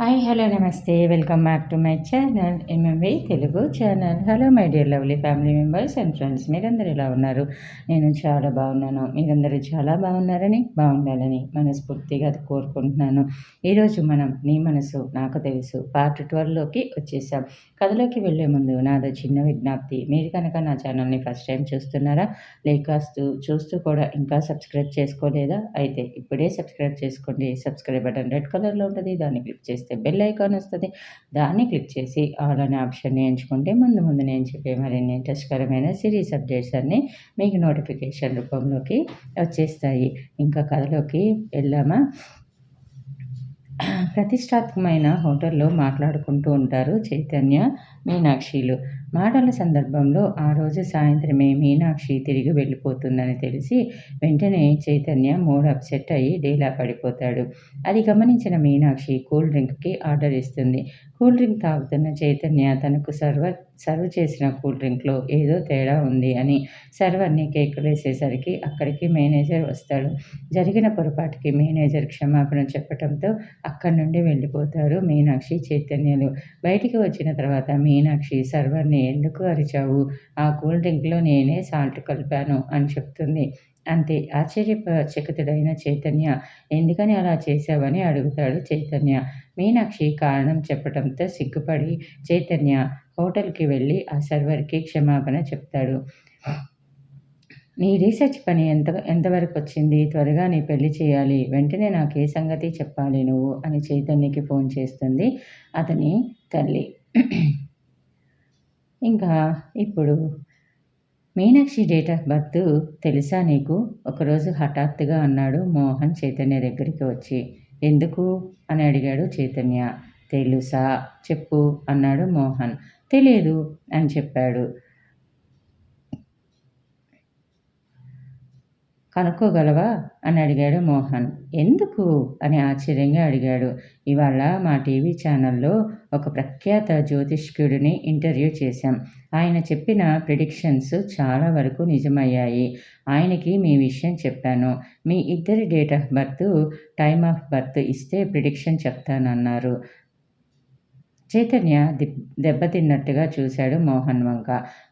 Hi hello నమస్తే. Welcome back to my channel MMV Telugu channel. Hello my dear lovely family members and friends మీరందరూ ఎలా ఉన్నారు? నేను చాలా బాగున్నాను. మీరందరూ చాలా బాగున్నారని బాగుండాలని మనస్ఫూర్తిగా కోరుకుంటున్నాను. ఈరోజు మనం నీ మనసు నాకు తెలుసు పార్ట్ ట్వెల్వ్లోకి వచ్చేసాం. కథలోకి వెళ్ళే ముందు నాదో చిన్న విజ్ఞప్తి. మీరు కనుక నా ఛానల్ని ఫస్ట్ టైం చూస్తున్నారా లేక చూస్తూ కూడా ఇంకా సబ్స్క్రైబ్ చేసుకోలేదా? అయితే ఇప్పుడే సబ్స్క్రైబ్ చేసుకోండి. సబ్స్క్రైబ్ బటన్ రెడ్ కలర్లో ఉంటుంది. దాన్ని క్లిక్ చేస్తే బెల్ ఐకాన్ వస్తుంది. దాన్ని క్లిక్ చేసి ఆల్ అనే ఆప్షన్ని ఎంచుకుంటే ముందు ముందు నేను చెప్పే మరిన్ని ఇంట్రెస్ట్కరమైన సిరీస్ అప్డేట్స్ అన్నీ మీకు నోటిఫికేషన్ రూపంలోకి వచ్చేస్తాయి. ఇంకా కథలోకి వెళ్ళామా ప్రతిష్టాత్మకమైన హోటల్లో మాట్లాడుకుంటూ ఉంటారు చైతన్య మీనాక్షిలు. మాటల సందర్భంలో ఆ రోజు సాయంత్రమే మీనాక్షి తిరిగి వెళ్ళిపోతుందని తెలిసి వెంటనే చైతన్య మూడ్ అప్సెట్ అయ్యి డేలా పడిపోతాడు. అది గమనించిన మీనాక్షి కూల్ డ్రింక్కి ఆర్డర్ ఇస్తుంది. కూల్ డ్రింక్ తాగుతున్న చైతన్య తనకు సర్వ సర్వ్ చేసిన కూల్ డ్రింక్లో ఏదో తేడా ఉంది అని సర్వర్ని కేకలేసేసరికి అక్కడికి మేనేజర్ వస్తాడు. జరిగిన పొరపాటుకి మేనేజర్ క్షమాపణ చెప్పడంతో అక్కడి నుండి వెళ్ళిపోతారు మీనాక్షి చైతన్యలు. బయటికి వచ్చిన తర్వాత మీనాక్షి సర్వర్ని ఎందుకు అరిచావు? ఆ కూల్ డ్రింక్లో నేనే సాల్ట్ కలిపాను అని చెప్తుంది. అంతే ఆశ్చర్యచకితుడైన చైతన్య. ఎందుకని అలా చేశావని అడుగుతాడు చైతన్య. మీనాక్షి కారణం చెప్పడంతో సిగ్గుపడి చైతన్య హోటల్కి వెళ్ళి ఆ సర్వర్కి క్షమాపణ చెప్తాడు. నీ రీసెర్చ్ పని ఎంత ఎంతవరకు వచ్చింది? త్వరగా నీ పెళ్ళి చేయాలి. వెంటనే నాకు ఏ సంగతి చెప్పాలి నువ్వు? అని చైతన్యకి ఫోన్ చేస్తుంది. అతని తల్లి ఇంకా ఇప్పుడు మీనాక్షి డేట్ ఆఫ్ బర్త్ తెలుసా నీకు? ఒకరోజు హఠాత్తుగా అన్నాడు మోహన్ చైతన్య దగ్గరికి వచ్చి. ఎందుకు? అని అడిగాడు చైతన్య. తెలుసా? చెప్పు అన్నాడు మోహన్. తెలియదు అని చెప్పాడు. కనుక్కోగలవా? అని అడిగాడు మోహన్. ఎందుకు? అని ఆశ్చర్యంగా అడిగాడు. ఇవాళ మా టీవీ ఛానల్లో ఒక ప్రఖ్యాత జ్యోతిష్కుడిని ఇంటర్వ్యూ చేశాం. ఆయన చెప్పిన ప్రిడిక్షన్స్ చాలా వరకు నిజమయ్యాయి. ఆయనకి మీ విషయం చెప్పాను. మీ ఇద్దరి date of birth time of birth ఇస్తే ప్రిడిక్షన్ చెప్తానన్నారు. చైతన్య దెబ్బతిన్నట్టుగా చూశాడు మోహన్ వంక.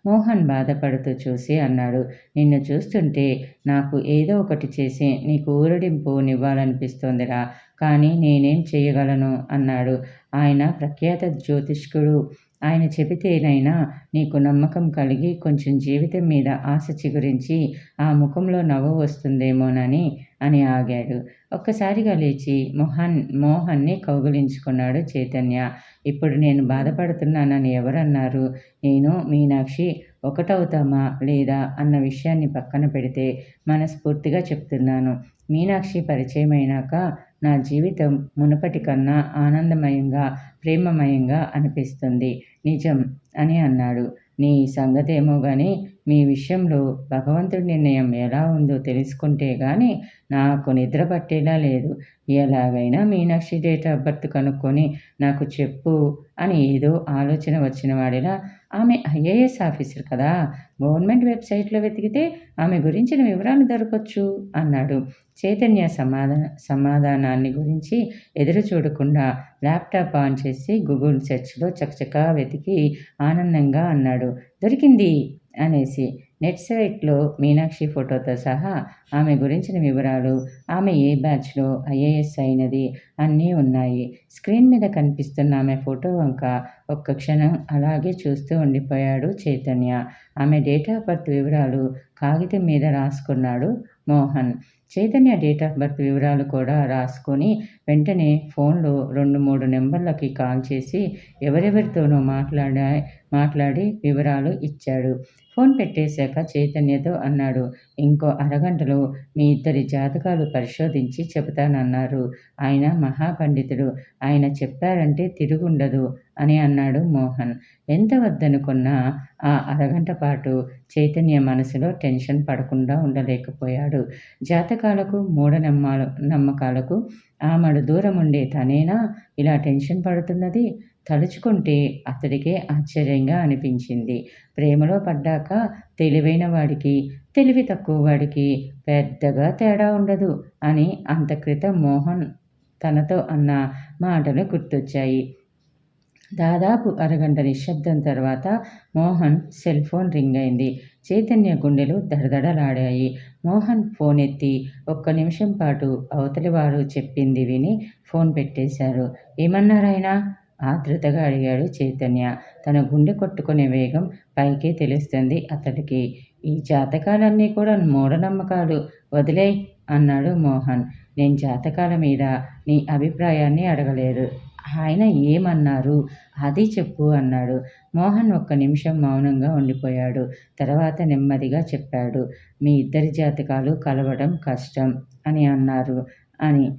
మోహన్ బాధపడుతూ చూసి అన్నాడు నిన్ను చూస్తుంటే నాకు ఏదో ఒకటి చేసి నీకు ఊరడింపు నివ్వాలనిపిస్తోందిరా. కానీ నేనేం చేయగలను? అన్నాడు. ఆయన ప్రఖ్యాత జ్యోతిష్కుడు ఆయన చెబితేనైనా నీకు నమ్మకం కలిగి కొంచెం జీవితం మీద ఆశ చిగురించి ఆ ముఖంలో నవ్వు వస్తుందేమోనని అని ఆగాడు. ఒక్కసారిగా లేచి మొహన్ మోహన్ని కౌగులించుకున్నాడు చైతన్య. ఇప్పుడు నేను బాధపడుతున్నానని ఎవరన్నారు? నేను మీనాక్షి ఒకటవుతామా లేదా అన్న విషయాన్ని పక్కన పెడితే మనస్ఫూర్తిగా చెప్తున్నాను. మీనాక్షి పరిచయమైనాక నా జీవితం మునుపటి కన్నా ఆనందమయంగా ప్రేమమయంగా అనిపిస్తుంది. నిజం అని అన్నాడు. నీ సంగతేమో కానీ మీ విషయంలో భగవంతుడి నిర్ణయం ఎలా ఉందో తెలుసుకుంటే కానీ నాకు నిద్ర పట్టేలా లేదు. ఎలాగైనా మీనాక్షి డేట్ ఆఫ్ బర్త్ కనుక్కొని నాకు చెప్పు అని ఏదో ఆలోచన వచ్చిన వాడిలా ఆమె ఐఏఎస్ ఆఫీసర్ కదా. గవర్నమెంట్ వెబ్సైట్లో వెతికితే ఆమె గురించిన వివరాలు దొరకవచ్చు అన్నాడు. చైతన్య సమాధాన సమాధానాన్ని గురించి ఎదురు చూడకుండా ల్యాప్టాప్ ఆన్ చేసి గూగుల్ సెర్చ్లో చకచకా వెతికి ఆనందంగా అన్నాడు. దొరికింది అనేసి నెట్ సైట్లో మీనాక్షి ఫోటోతో సహా ఆమె గురించిన వివరాలు ఆమె ఏ బ్యాచ్లో ఐఏఎస్ అయినది అన్నీ ఉన్నాయి. స్క్రీన్ మీద కనిపిస్తున్న ఆమె ఫోటో వంక ఒక్క క్షణం అలాగే చూస్తూ ఉండిపోయాడు చైతన్య. ఆమె డేట్ ఆఫ్ బర్త్ వివరాలు కాగితం మీద రాసుకున్నాడు Mohan. Chaitanya date of birth వివరాలు కూడా రాసుకొని వెంటనే ఫోన్లో రెండు మూడు నెంబర్లకి కాల్ చేసి ఎవరెవరితోనో మాట్లాడా మాట్లాడి వివరాలు ఇచ్చాడు. ఫోన్ పెట్టేశాక చైతన్యతో అన్నాడు ఇంకో అరగంటలో మీ ఇద్దరి జాతకాలు పరిశోధించి చెబుతానన్నారు. ఆయన మహాపండితుడు. ఆయన చెప్పారంటే తిరుగుండదు. అని అన్నాడు మోహన్. ఎంత వద్దనుకున్నా ఆ అరగంట పాటు చైతన్య మనసులో టెన్షన్ పడకుండా ఉండలేకపోయాడు. జాతకాలకు మూఢనమ్మాలు నమ్మకాలకు ఆమెడు దూరం ఉండే తనేనా ఇలా టెన్షన్ పడుతున్నది? తలుచుకుంటే అతడికే ఆశ్చర్యంగా అనిపించింది. ప్రేమలో పడ్డాక తెలివైన వాడికి తెలివి తక్కువ వాడికి పెద్దగా తేడా ఉండదు అని అంత క్రితం మోహన్ తనతో అన్న మాటలు గుర్తొచ్చాయి. దాదాపు అరగంట నిశ్శబ్దం తర్వాత మోహన్ సెల్ ఫోన్ రింగ్ అయింది. చైతన్య గుండెలు దడదడలాడాయి. మోహన్ ఫోన్ ఎత్తి ఒక్క నిమిషం పాటు అవతలి వారు చెప్పింది విని ఫోన్ పెట్టేశారు. ఏమన్నారైనా ఆతృతగా అడిగాడు చైతన్య. తన గుండె కొట్టుకునే వేగం పైకి తెలుస్తుంది అతడికి. ఈ జాతకాలన్నీ కూడా మూఢనమ్మకాలు. వదిలే అన్నాడు మోహన్. నేను జాతకాల మీద నీ అభిప్రాయాన్ని అడగలేదు. ఆయన ఏమన్నారు? అది చెప్పు అన్నాడు. మోహన్ ఒక్క నిమిషం మౌనంగా ఉండిపోయాడు. తర్వాత నెమ్మదిగా చెప్పాడు. మీ ఇద్దరి జాతకాలు కలవడం కష్టం అని అన్నారు. అని.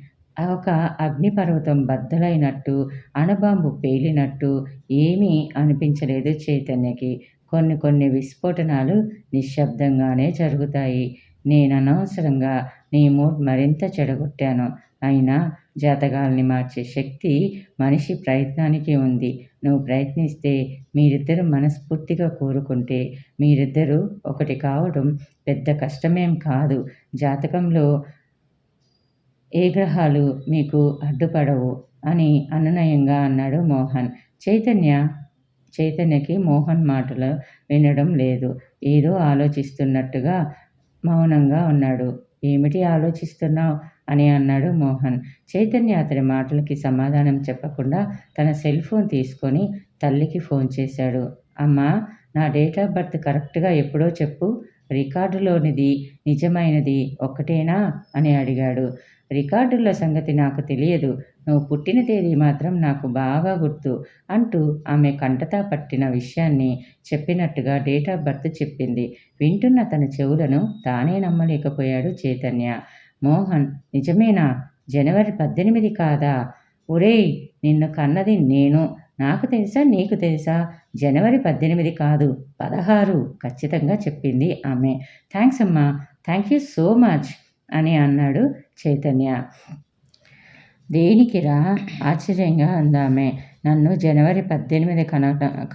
ఒక అగ్నిపర్వతం బద్దలైనట్టు అణబాంబు పేలినట్టు ఏమీ అనిపించలేదు చైతన్యకి. కొన్ని కొన్ని విస్ఫోటనాలు నిశ్శబ్దంగానే జరుగుతాయి. నేను అనవసరంగా నీ మూడ్ మరింత చెడగొట్టాను. అయినా జాతకాల్ని మార్చే శక్తి మనిషి ప్రయత్నానికి ఉంది. నువ్వు ప్రయత్నిస్తే మీరిద్దరు మనస్ఫూర్తిగా కోరుకుంటే మీరిద్దరూ ఒకటి కావడం పెద్ద కష్టమేం కాదు. జాతకంలో ఏ గ్రహాలు మీకు అడ్డుపడవు అని అనునయంగా అన్నాడు మోహన్. చైతన్య? చైతన్యకి మోహన్ మాటలు వినడం లేదు. ఏదో ఆలోచిస్తున్నట్టుగా మౌనంగా ఉన్నాడు. ఏమిటి ఆలోచిస్తున్నావు? అని అన్నాడు మోహన్. చైతన్య అతడి మాటలకి సమాధానం చెప్పకుండా తన సెల్ ఫోన్ తీసుకొని తల్లికి ఫోన్ చేశాడు. అమ్మా నా డేట్ ఆఫ్ బర్త్ కరెక్ట్గా ఎప్పుడో చెప్పు. రికార్డులోనిది నిజమైనది ఒక్కటేనా? అని అడిగాడు. రికార్డుల సంగతి నాకు తెలియదు. నువ్వు పుట్టిన తేదీ మాత్రం నాకు బాగా గుర్తు అంటూ ఆమె కంటతా పట్టిన విషయాన్ని చెప్పినట్టుగా డేట్ ఆఫ్ బర్త్ చెప్పింది. వింటున్న తన చెవులను తానే నమ్మలేకపోయాడు చైతన్య. మోహన్ నిజమేనా? జనవరి పద్దెనిమిది కాదా? ఒరేయ్ నిన్ను కన్నది నేను. నాకు తెలుసా నీకు తెలుసా? జనవరి పద్దెనిమిది కాదు పదహారు ఖచ్చితంగా చెప్పింది ఆమె. థ్యాంక్స్ అమ్మా. Thank you so much. అని అన్నాడు చైతన్య. దేనికిరా ఆశ్చర్యంగా అందామే. నన్ను జనవరి పద్దెనిమిది కన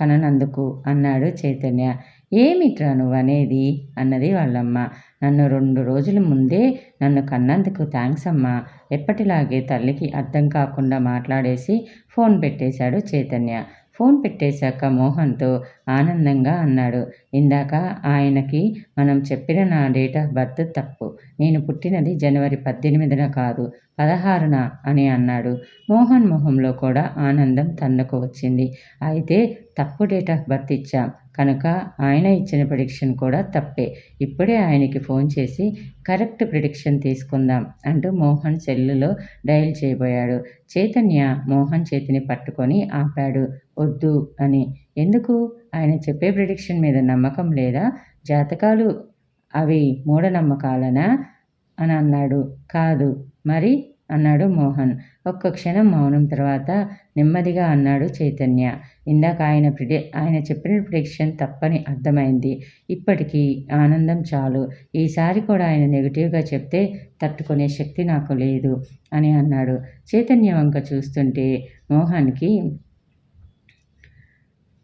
కననందుకు అన్నాడు చైతన్య. ఏమిట్రా నువ్వనేది? అన్నది వాళ్ళమ్మ. నన్ను రెండు రోజుల ముందే నన్ను కన్నందుకు థ్యాంక్స్ అమ్మా. ఎప్పటిలాగే తల్లికి అర్థం కాకుండా మాట్లాడేసి ఫోన్ పెట్టేశాడు చైతన్య. ఫోన్ పెట్టేశాక మోహన్తో ఆనందంగా అన్నాడు. ఇందాక ఆయనకి మనం చెప్పిన నా డేట్ ఆఫ్ బర్త్ తప్పు. నేను పుట్టినది జనవరి పద్దెనిమిదిన కాదు పదహారున అని అన్నాడు. మోహన్ మొహంలో కూడా ఆనందం తన్నుకు వచ్చింది. అయితే తప్పు డేట్ ఆఫ్ బర్త్ ఇచ్చాం. కనుక ఆయన ఇచ్చిన ప్రిడిక్షన్ కూడా తప్పే. ఇప్పుడే ఆయనకి ఫోన్ చేసి కరెక్ట్ ప్రిడిక్షన్ తీసుకుందాం అంటూ మోహన్ సెల్లులో డయల్ చేయబోయాడు. చైతన్య మోహన్ చేతిని పట్టుకొని ఆపాడు. వద్దు అని ఎందుకు? ఆయన చెప్పే ప్రిడిక్షన్ మీద నమ్మకం లేదా? జాతకాలు అవి మూఢనమ్మకాలనా? అని అన్నాడు. కాదు. మరి? అన్నాడు మోహన్. ఒక్క క్షణం మౌనం తర్వాత నెమ్మదిగా అన్నాడు చైతన్య. ఇందాక ఆయన ప్రిడి ఆయన చెప్పిన ప్రిడిక్షన్ తప్పని అర్థమైంది. ఇప్పటికీ ఆనందం చాలు. ఈసారి కూడా ఆయన నెగిటివ్గా చెప్తే తట్టుకునే శక్తి నాకు లేదు అని అన్నాడు. చైతన్య వంక చూస్తుంటే మోహన్కి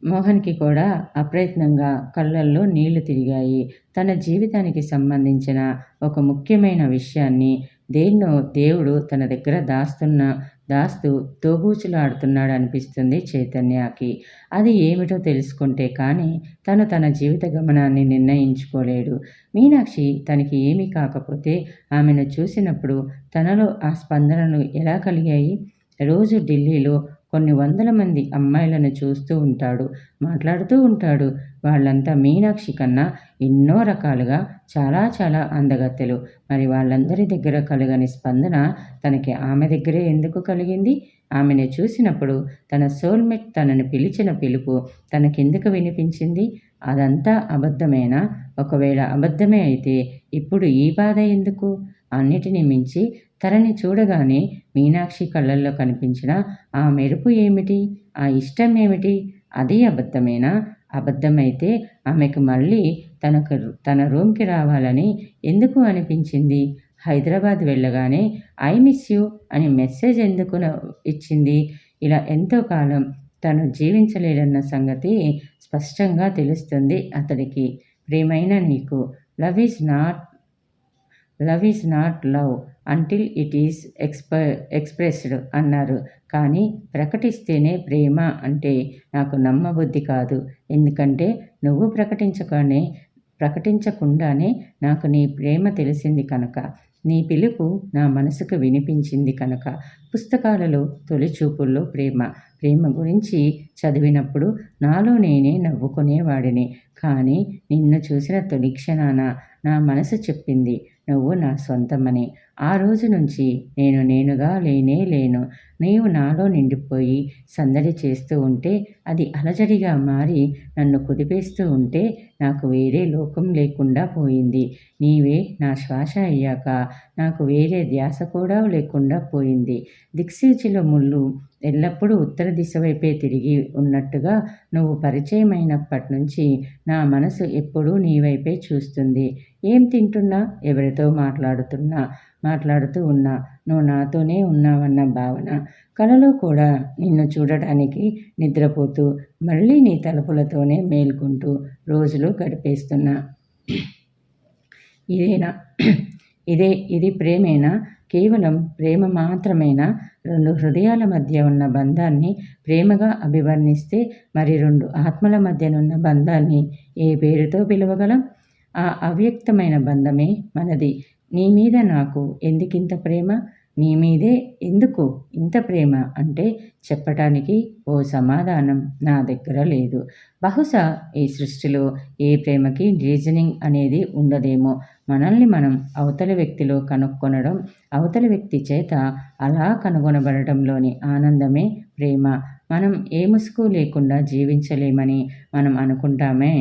మోహన్కి కూడా అప్రయత్నంగా కళ్ళల్లో నీళ్ళు తిరిగాయి. తన జీవితానికి సంబంధించిన ఒక ముఖ్యమైన విషయాన్ని దేన్నో దేవుడు తన దగ్గర దాస్తున్న దాస్తూ తోబూచులాడుతున్నాడు అనిపిస్తుంది చైతన్యకి. అది ఏమిటో తెలుసుకుంటే కానీ తను తన జీవిత గమనాన్ని నిర్ణయించుకోలేడు. మీనాక్షి తనకి ఏమీ కాకపోతే ఆమెను చూసినప్పుడు తనలో ఆ స్పందనలు ఎలా కలిగాయి? రోజు ఢిల్లీలో కొన్ని వందల మంది అమ్మాయిలను చూస్తూ ఉంటాడు మాట్లాడుతూ ఉంటాడు. వాళ్ళంతా మీనాక్షి కన్నా ఎన్నో రకాలుగా చాలా చాలా అందగత్తెలు. మరి వాళ్ళందరి దగ్గర కలగని స్పందన తనకి ఆమె దగ్గరే ఎందుకు కలిగింది? ఆమెను చూసినప్పుడు తన సోల్మేట్ తనని పిలిచిన పిలుపు తనకెందుకు వినిపించింది? అదంతా అబద్ధమేనా? ఒకవేళ అబద్ధమే అయితే ఇప్పుడు ఈ బాధ ఎందుకు? అన్నిటినీ మించి తనని చూడగానే మీనాక్షి కళ్ళల్లో కనిపించిన ఆ మెరుపు ఏమిటి? ఆ ఇష్టం ఏమిటి? అది అబద్ధమేనా? అబద్ధమైతే ఆమెకు మళ్ళీ తనకు తన రూమ్కి రావాలని ఎందుకు అనిపించింది? హైదరాబాద్ వెళ్ళగానే ఐ మిస్ యూ అని మెసేజ్ ఎందుకు ఇచ్చింది? ఇలా ఎంతో కాలం తను జీవించలేడన్న సంగతి స్పష్టంగా తెలుస్తుంది అతడికి. ప్రేమైన నీకు love is not love is not love until it is ఎక్స్ప expressed అన్నారు. కానీ ప్రకటిస్తేనే ప్రేమ అంటే నాకు నమ్మబుద్ధి కాదు. ఎందుకంటే నువ్వు ప్రకటించగానే ప్రకటించకుండానే నాకు నీ ప్రేమ తెలిసింది కనుక. నీ పిలుపు నా మనసుకు వినిపించింది కనుక. పుస్తకాలలో తొలిచూపుల్లో ప్రేమ. ప్రేమ గురించి చదివినప్పుడు నాలో నేనే నవ్వుకునేవాడిని. కానీ నిన్ను చూసిన తొలి క్షణాన నా మనసు చెప్పింది నువ్వు నా సొంతమని. ఆ రోజు నుంచి నేను నేనుగా లేనే లేను. నీవు నాలో నిండిపోయి సందడి చేస్తూ ఉంటే అది అలజడిగా మారి నన్ను కుదిపేస్తూ ఉంటే నాకు వేరే లోకం లేకుండా పోయింది. నీవే నా శ్వాస అయ్యాక నాకు వేరే ధ్యాస కూడా లేకుండా పోయింది. దిక్సూచిలో ముళ్ళు ఎల్లప్పుడూ ఉత్తర దిశ వైపే తిరిగి ఉన్నట్టుగా నువ్వు పరిచయమైనప్పటి నుంచి నా మనసు ఎప్పుడూ నీ వైపే చూస్తుంది. ఏం తింటున్నా? ఎవరితో మాట్లాడుతున్నా? మాట్లాడుతూ ఉన్నా. నువ్వు నాతోనే ఉన్నావన్న భావన. కలలో కూడా నిన్ను చూడటానికి నిద్రపోతూ మళ్ళీ నీ తలుపులతోనే మేల్కొంటూ రోజులు గడిపేస్తున్నా. ఇదేనా? ఇదే ఇది ప్రేమేనా? కేవలం ప్రేమ మాత్రమేనా? రెండు హృదయాల మధ్య ఉన్న బంధాన్ని ప్రేమగా అభివర్ణిస్తే మరి రెండు ఆత్మల మధ్యనున్న బంధాన్ని ఏ పేరుతో పిలవగలం? ఆ అవ్యక్తమైన బంధమే మనది. నీ మీద నాకు ఎందుకింత ప్రేమ? నీ మీదే ఎందుకు ఇంత ప్రేమ? అంటే చెప్పటానికి ఓ సమాధానం నా దగ్గర లేదు. బహుశా ఈ సృష్టిలో ఏ ప్రేమకి రీజనింగ్ అనేది ఉండదేమో. మనల్ని మనం అవతలి వ్యక్తిలో కనుక్కొనడం అవతలి వ్యక్తి చేత అలా కనుగొనబడటంలోని ఆనందమే ప్రేమ. మనం ఏ ముసుగు లేకుండా జీవించలేమని మనం అనుకుంటామే.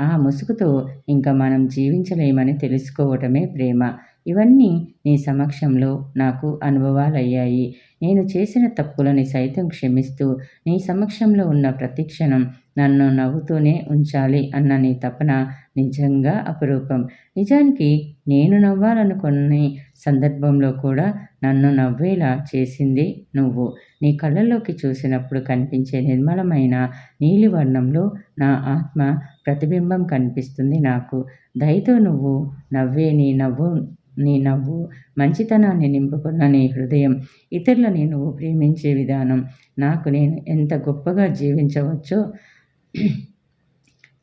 ఆ ముసుగుతో ఇంకా మనం జీవించలేమని తెలుసుకోవటమే ప్రేమ. ఇవన్నీ నీ సమక్షంలో నాకు అనుభవాలయ్యాయి. నేను చేసిన తప్పులని సైతం క్షమిస్తూ నీ సమక్షంలో ఉన్న ప్రతిక్షణం నన్ను నవ్వుతూనే ఉంచాలి అన్న నీ తపన నిజంగా అపురూపం. నిజానికి నేను నవ్వాలనుకునే సందర్భంలో కూడా నన్ను నవ్వేలా చేసింది నువ్వు. నీ కళ్ళల్లోకి చూసినప్పుడు కనిపించే నిర్మలమైన నీలివర్ణంలో నా ఆత్మ ప్రతిబింబం కనిపిస్తుంది నాకు. దయతో నువ్వు నవ్వే నీ నవ్వు నీ నవ్వు మంచితనాన్ని నింపుకున్న నీ హృదయం ఇతరులని నువ్వు ప్రేమించే విధానం నాకు నేను ఎంత గొప్పగా జీవించవచ్చో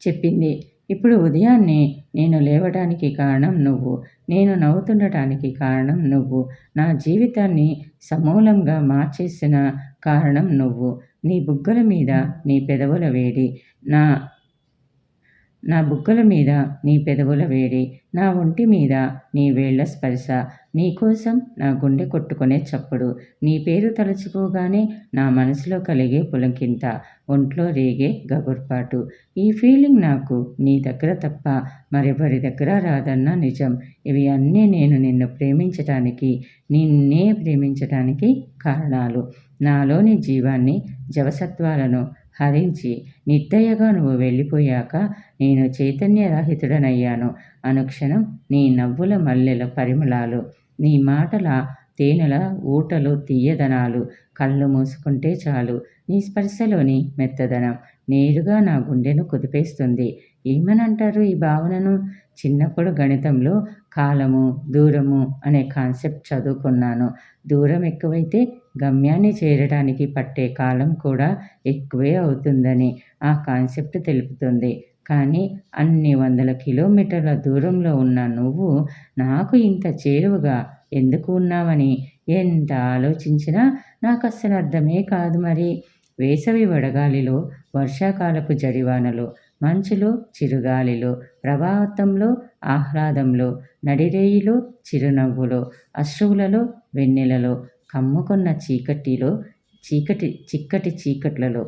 చెప్పింది. ఇప్పుడు ఉదయాన్నే నేను లేవడానికి కారణం నువ్వు నేను నవ్వుతుండటానికి కారణం నువ్వు నా జీవితాన్ని సమూలంగా మార్చేసిన కారణం నువ్వు నీ బుగ్గల మీద నీ పెదవుల వేడి నా నా బుగ్గల మీద నీ పెదవుల వేడి నా ఒంటి మీద నీ వేళ్ళ స్పర్శ నీ కోసం నా గుండె కొట్టుకునే చప్పుడు. నీ పేరు తలుచుకోగానే నా మనసులో కలిగే పులంకింత ఒంట్లో రేగే గగుర్పాటు. ఈ ఫీలింగ్ నాకు నీ దగ్గర తప్ప మరెవరి దగ్గర రాదన్న నిజం. ఇవి అన్నీ నేను నిన్ను ప్రేమించటానికి నిన్నే ప్రేమించటానికి కారణాలు. నాలోని జీవాన్ని జవసత్వాలను హరించి నిర్దయగా నువ్వు వెళ్ళిపోయాక నేను చైతన్యరహితుడనయ్యాను. అనుక్షణం నీ నవ్వుల మల్లెల పరిమళాలు నీ మాటల తేనెల ఊటలు తీయదనాలు కళ్ళు మూసుకుంటే చాలు నీ స్పర్శలోని మెత్తదనం. నేరుగా నా గుండెను కుదిపేస్తుంది. ఏమనంటారు ఈ భావనను? చిన్నప్పుడు గణితంలో కాలము దూరము అనే కాన్సెప్ట్ చదువుకున్నాను. దూరం ఎక్కువైతే గమ్యాన్ని చేరడానికి పట్టే కాలం కూడా ఎక్కువే అవుతుందని ఆ కాన్సెప్ట్ తెలుపుతుంది. కానీ అన్ని వందల కిలోమీటర్ల దూరంలో ఉన్న నువ్వు నాకు ఇంత చేరువగా ఎందుకు ఉన్నావని ఎంత ఆలోచించినా నాకు అస్సలు అర్థమే కాదు మరి. వేసవి వడగాలిలో వర్షాకాలపు జడివానలో మంచులో చిరుగాలిలో ప్రభాతంలో ఆహ్లాదంలో నడిరేయిలో చిరునవ్వులో అశ్రువులలో వెన్నెలలో కమ్ముకున్న చీకటిలో చీకటి చిక్కటి చీకట్లలో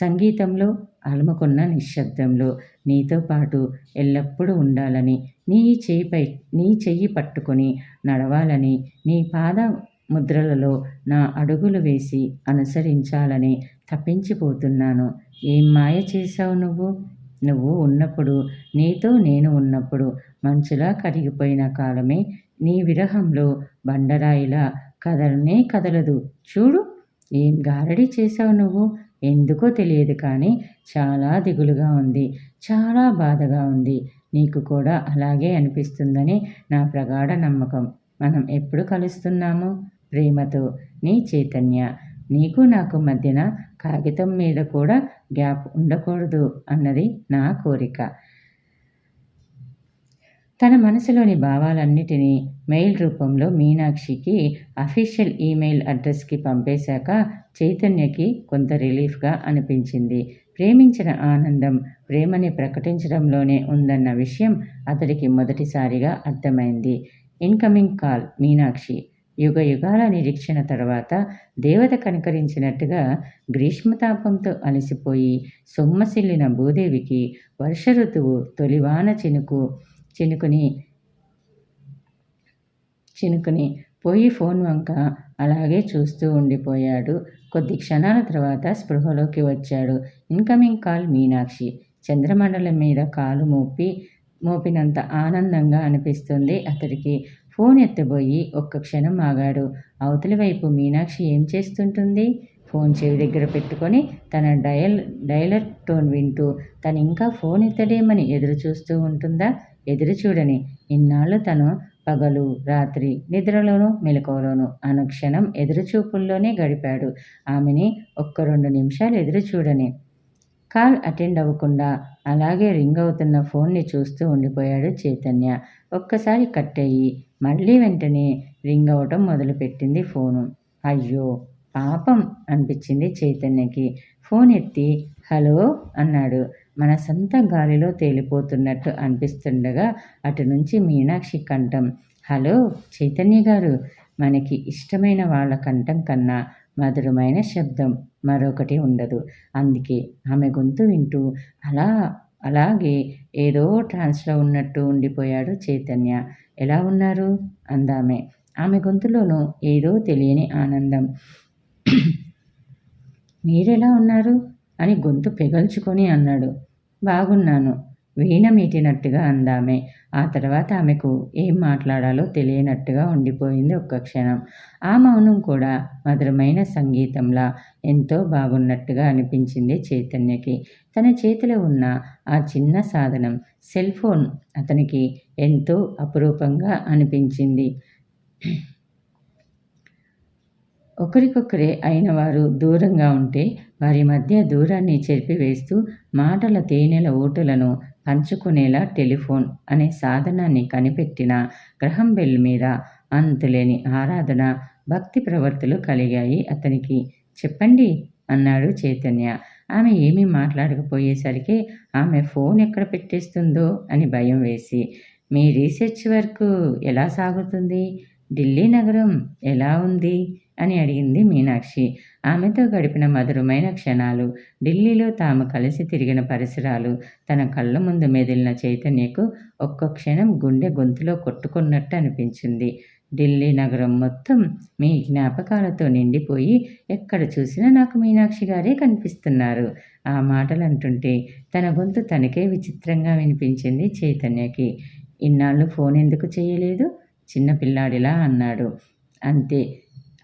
సంగీతంలో అలుముకున్న నిశ్శబ్దంలో నీతో పాటు ఎల్లప్పుడూ ఉండాలని నీ చేయిపై నీ చెయ్యి పట్టుకొని నడవాలని నీ పాద ముద్రలలో నా అడుగులు వేసి అనుసరించాలని తప్పించిపోతున్నాను. ఏం మాయ చేశావు నువ్వు? నువ్వు ఉన్నప్పుడు నీతో నేను ఉన్నప్పుడు మంచులా కరిగిపోయిన కాలమే నీ విరహంలో బండరాయిలా కదలనే కదలదు. చూడు ఏం గారడీ చేశావు నువ్వు? ఎందుకో తెలియదు కానీ చాలా దిగులుగా ఉంది. చాలా బాధగా ఉంది. నీకు కూడా అలాగే అనిపిస్తుందని నా ప్రగాఢ నమ్మకం. మనం ఎప్పుడు కలుస్తున్నాము? ప్రేమతో. నీ చైతన్య. నీకు నాకు మధ్యన కాగితం మీద కూడా గ్యాప్ ఉండకూడదు అన్నది నా కోరిక. తన మనసులోని భావాలన్నిటినీ మెయిల్ రూపంలో మీనాక్షికి అఫీషియల్ ఈమెయిల్ అడ్రస్కి పంపేశాక చైతన్యకి కొంత రిలీఫ్గా అనిపించింది. ప్రేమించిన ఆనందం ప్రేమని ప్రకటించడంలోనే ఉందన్న విషయం అతడికి మొదటిసారిగా అర్థమైంది. Incoming call Meenakshi. యుగ యుగాల నిరీక్షణ తర్వాత దేవత కనికరించినట్టుగా గ్రీష్మతాపంతో అలసిపోయి సొమ్మసిల్లిన భూదేవికి వర్ష ఋతువు తొలివాన చినుకు చినుకుని చినుకుని పోయి ఫోన్ వంక అలాగే చూస్తూ ఉండిపోయాడు. కొద్ది క్షణాల తర్వాత స్పృహలోకి వచ్చాడు. Incoming call Meenakshi. చంద్రమండలం మీద కాలు మోపి మోపినంత ఆనందంగా అనిపిస్తుంది అతడికి. ఫోన్ ఎత్తబోయి ఒక్క క్షణం ఆగాడు. అవతలి వైపు మీనాక్షి ఏం చేస్తుంటుంది? ఫోన్ చెవి దగ్గర పెట్టుకొని తన డయల్ డైలర్ టోన్ వింటూ తను ఇంకా ఫోన్ ఎత్తడేమని ఎదురు చూస్తూ ఉంటుందా? ఎదురుచూడని ఇన్నాళ్ళు తను పగలు రాత్రి నిద్రలోనూ మెలకువలోనూ అనుక్షణం ఎదురుచూపుల్లోనే గడిపాడు. ఆమెని ఒక్క రెండు నిమిషాలు ఎదురుచూడని కాల్ అటెండ్ అవ్వకుండా అలాగే రింగ్ అవుతున్న ఫోన్ని చూస్తూ ఉండిపోయాడు చైతన్య. ఒక్కసారి కట్ అయ్యి మళ్ళీ వెంటనే రింగ్ అవటం మొదలుపెట్టింది ఫోను. అయ్యో పాపం అనిపించింది చైతన్యకి. ఫోన్ ఎత్తి హలో అన్నాడు. మనసంతా గాలిలో తేలిపోతున్నట్టు అనిపిస్తుండగా అటు నుంచి మీనాక్షి కంఠం హలో చైతన్య గారు మనకి ఇష్టమైన వాళ్ళ కంఠం కన్నా మధురమైన శబ్దం మరొకటి ఉండదు. అందుకే ఆమె గొంతు వింటూ అలా అలాగే ఏదో ట్రాన్స్లో ఉన్నట్టు ఉండిపోయాడు చైతన్య. ఎలా ఉన్నారు? అందామె. ఆమె గొంతులోనూ ఏదో తెలియని ఆనందం. మీరెలా ఉన్నారు? అని గొంతు పెగల్చుకొని అన్నాడు. బాగున్నాను. వీణ మీటినట్టుగా అందామె. ఆ తర్వాత ఆమెకు ఏం మాట్లాడాలో తెలియనట్టుగా ఉండిపోయింది ఒక్క క్షణం. ఆ మౌనం కూడా మధురమైన సంగీతంలా ఎంతో బాగున్నట్టుగా అనిపించింది చైతన్యకి. తన చేతిలో ఉన్న ఆ చిన్న సాధనం సెల్ ఫోన్ అతనికి ఎంతో అపురూపంగా అనిపించింది. ఒకరికొకరే అయిన వారు దూరంగా ఉంటే వారి మధ్య దూరాన్ని చెరిపివేస్తూ మాటల తేనెల ఓటులను పంచుకునేలా టెలిఫోన్ అనే సాధనాన్ని కనిపెట్టిన గ్రహం బెల్ మీద అంతులేని ఆరాధన భక్తి ప్రవర్తులు కలిగాయి అతనికి. చెప్పండి అన్నాడు చైతన్య. ఆమె ఏమీ మాట్లాడకపోయేసరికి ఆమె ఫోన్ ఎక్కడ పెట్టేస్తుందో అని భయం వేసి. మీ రీసెర్చ్ వర్క్ ఎలా సాగుతుంది? ఢిల్లీ నగరం ఎలా ఉంది? అని అడిగింది మీనాక్షి. ఆమెతో గడిపిన మధురమైన క్షణాలు ఢిల్లీలో తాము కలిసి తిరిగిన పరిసరాలు తన కళ్ళ ముందు మెదిలిన చైతన్యకు ఒక్క క్షణం గుండె గొంతులో కొట్టుకున్నట్టు అనిపించింది. ఢిల్లీ నగరం మొత్తం మీ జ్ఞాపకాలతో నిండిపోయి ఎక్కడ చూసినా నాకు మీనాక్షి గారే కనిపిస్తున్నారు. ఆ మాటలు అంటుంటే తన గొంతు తనకే విచిత్రంగా వినిపించింది చైతన్యకి. ఇన్నాళ్ళు ఫోన్ ఎందుకు చేయలేదు? చిన్నపిల్లాడిలా అన్నాడు. అంతే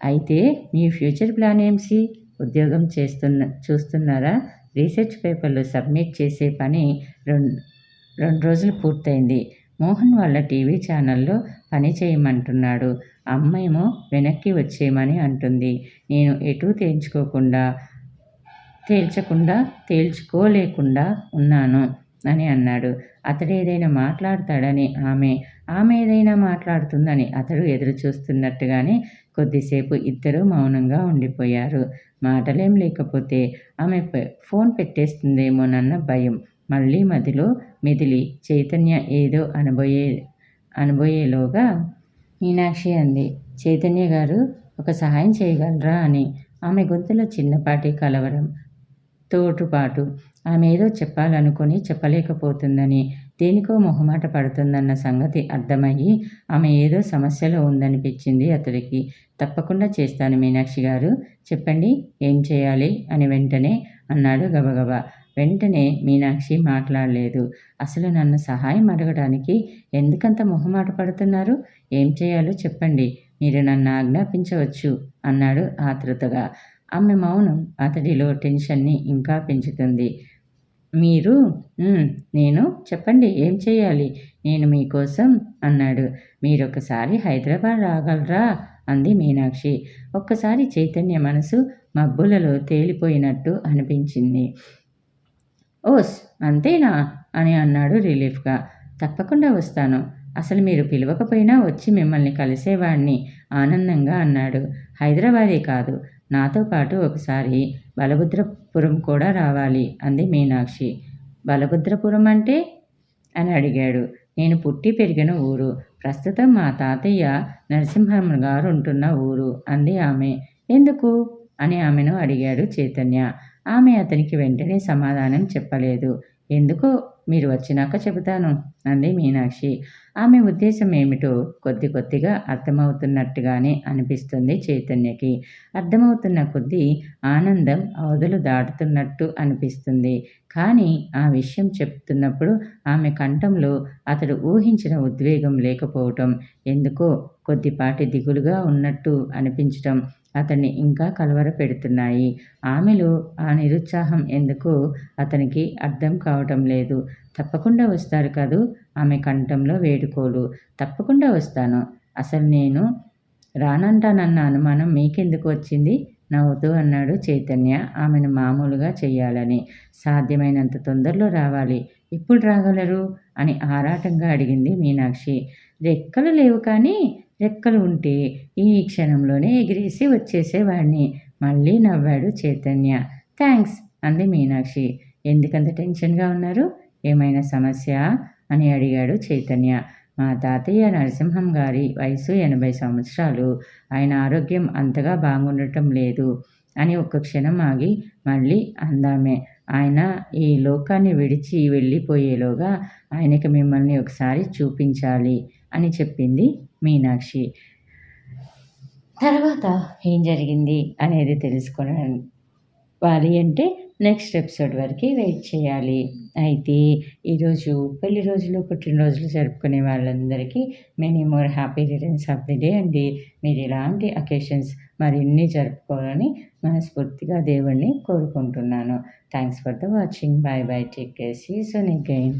అయితే మీ ఫ్యూచర్ ప్లాన్ ఏంటి ఉద్యోగం చేస్తున్న చూస్తున్నారా? రీసెర్చ్ పేపర్లు సబ్మిట్ చేసే పని రెండు రెండు రోజులు పూర్తయింది. మోహన్ వాళ్ళ టీవీ ఛానల్లో పని చేయమంటున్నాడు. అమ్మేమో వెనక్కి వచ్చేయమని అంటుంది. నేను ఎటూ తేల్చుకోకుండా తేల్చకుండా తేల్చుకోలేకుండా ఉన్నాను అని అన్నాడు. అతడు ఏదైనా మాట్లాడతాడని ఆమె ఆమె ఏదైనా మాట్లాడుతుందని అతడు ఎదురు చూస్తున్నట్టుగానే కొద్దిసేపు ఇద్దరూ మౌనంగా ఉండిపోయారు. మాటలేం లేకపోతే ఆమె ఫోన్ పెట్టేస్తుందేమోనన్న భయం. మళ్ళీ మదిలో మెదిలి చైతన్య ఏదో అనబోయే అనబోయేలోగా మీనాక్షి అంది. చైతన్య గారు ఒక సహాయం చేయగలరా అని. ఆమె గొంతులో చిన్నపాటి కలవరం తోటుపాటు. ఆమె ఏదో చెప్పాలనుకుని చెప్పలేకపోతుందని దేనికో మొహమాట పడుతుందన్న సంగతి అర్థమయ్యి ఆమె ఏదో సమస్యలో ఉందనిపించింది అతడికి. తప్పకుండా చేస్తాను మీనాక్షి గారు. చెప్పండి ఏం చేయాలి? అని వెంటనే అన్నాడు గబగబా. వెంటనే మీనాక్షి మాట్లాడలేదు. అసలు నన్ను సహాయం అడగడానికి ఎందుకంత మొహమాట పడుతున్నారు? ఏం చేయాలో చెప్పండి. మీరు నన్ను ఆజ్ఞాపించవచ్చు అన్నాడు ఆతృతగా. ఆమె మౌనం అతడిలో టెన్షన్ని ఇంకా పెంచుతుంది. మీరు నేను చెప్పండి ఏం చేయాలి? నేను మీకోసం అన్నాడు. మీరొకసారి హైదరాబాద్ రాగలరా? అంది మీనాక్షి. ఒక్కసారి చైతన్య మనసు మబ్బులలో తేలిపోయినట్టు అనిపించింది. ఓస్ అంతేనా? అని అన్నాడు రిలీఫ్గా. తప్పకుండా వస్తాను. అసలు మీరు పిలవకపోయినా వచ్చి మిమ్మల్ని కలిసేవాడిని ఆనందంగా అన్నాడు. హైదరాబాదే కాదు. నాతో పాటు ఒకసారి బలభద్రపురం కూడా రావాలి అంది మీనాక్షి. బలభద్రపురం అంటే? అని అడిగాడు. నేను పుట్టి పెరిగిన ఊరు. ప్రస్తుతం మా తాతయ్య నరసింహమ్మ గారు ఉంటున్న ఊరు అంది ఆమె. ఎందుకు? అని ఆమెను అడిగాడు చైతన్య. ఆమె అతనికి వెంటనే సమాధానం చెప్పలేదు. ఎందుకో మీరు వచ్చినాక చెబుతాను అంది మీనాక్షి. ఆమె ఉద్దేశం ఏమిటో కొద్ది కొద్దిగా అర్థమవుతున్నట్టుగానే అనిపిస్తుంది చైతన్యకి. అర్థమవుతున్న కొద్దీ ఆనందం అవధులు దాటుతున్నట్టు అనిపిస్తుంది. కానీ ఆ విషయం చెప్తున్నప్పుడు ఆమె కంఠంలో అతడు ఊహించిన ఉద్వేగం లేకపోవటం ఎందుకో కొద్దిపాటి దిగులుగా ఉన్నట్టు అనిపించటం అతన్ని ఇంకా కలవర పెడుతున్నాయి ఆమెలో ఆ నిరుత్సాహం ఎందుకు అతనికి అర్థం కావటం లేదు. తప్పకుండా వస్తారు కదూ? ఆమె కంఠంలో వేడుకోలు. తప్పకుండా వస్తాను. అసలు నేను రానంటానన్న అనుమానం మీకెందుకు వచ్చింది? నవ్వుతూ అన్నాడు చైతన్య. ఆమెను మామూలుగా చేయాలని సాధ్యమైనంత తొందరలో రావాలి. ఎప్పుడు రాగలరు? అని ఆరాటంగా అడిగింది మీనాక్షి. రెక్కలు లేవు కానీ రెక్కలు ఉంటే ఈ క్షణంలోనే ఎగిరేసి వచ్చేసేవాడిని మళ్ళీ నవ్వాడు చైతన్య. థ్యాంక్స్ అంది మీనాక్షి. ఎందుకంత టెన్షన్గా ఉన్నారు? ఏమైనా సమస్య? అని అడిగాడు చైతన్య. మా తాతయ్య నరసింహం గారి వయసు ఎనభై సంవత్సరాలు. ఆయన ఆరోగ్యం అంతగా బాగుండటం లేదు. అని ఒక్క క్షణం ఆగి మళ్ళీ అందామే. ఆయన ఈ లోకాన్ని విడిచి వెళ్ళిపోయేలోగా ఆయనకి మిమ్మల్ని ఒకసారి చూపించాలి. అని చెప్పింది మీనాక్షి. తర్వాత ఏం జరిగింది అనేది తెలుసుకోవాలి అంటే నెక్స్ట్ ఎపిసోడ్ వరకు వెయిట్ చేయాలి. అయితే ఈరోజు పెళ్ళి రోజులు పుట్టినరోజులు జరుపుకునే వాళ్ళందరికీ many more happy returns of the day అండి. మీరు ఇలాంటి అకేషన్స్ మరిన్ని జరుపుకోవాలని మనస్ఫూర్తిగా దేవుణ్ణి కోరుకుంటున్నాను. Thanks for the watching. Bye bye. Take care. See soon again.